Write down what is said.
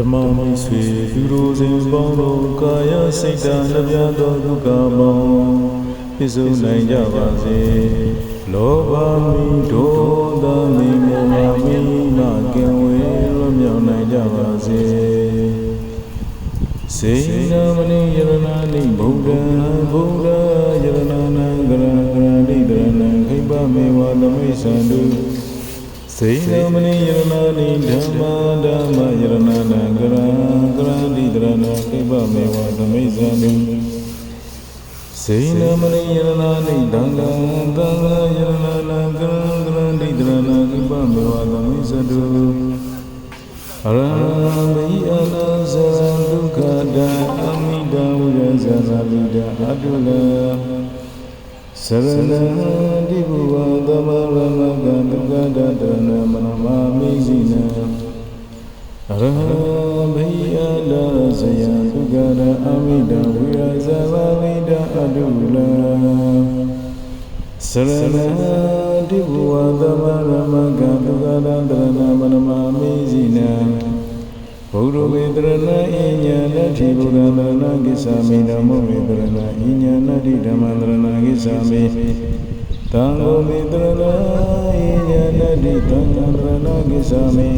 ဓမ္မမိတ်ဆွေသူတို့စဉ်ပေါင်းတို့ကာယစိတ်ဓာတ်နှပြသောဒုက္ခပေါင်းပြည့်စုံနိုင်ကြပါစေလောဘမိဒေါသမိမောဟမိနာကင်ဝေလွတ်မြောက်နိုင်ကြပါစေစေနာမဏိယရဏနိဗုဒ္ဓံဗုဒ္ဓယရဏနံကရံကရဏိတရဏံခိပမေဝသမိစ္ဆန္တု စေနမဏိယရဏနိဓမ္မာဓမ္မယရဏနာကရံကရန္တိတရဏခိပမေဝသမိဇံတုစေနမဏိယရဏနိသံဃံသံဃာယရဏနာကရံကရန္တိတရဏခိပမေဝသမိဇံတုအရဟံမိအနာဇရဒုက္ခဒံအမိတံဝိရဇာဇာလိတအတုလံစရဏတိဘုဝသမ တဝိရဇဝမိတအတုလံစရဏတိဘုဝသမရမကဒုက္ခဒတရဏမနမမိစိနံဘုရုဝေတရဏအိညာနတိဘုရားတရဏကိစ္ဆာမိဓမ္မဝေတရဏအိညာနတိဓမ္မတရဏကိစ္ဆာမိသံဃောဝေတရဏအိညာနတိသံဃတရဏကိစ္ဆာမိ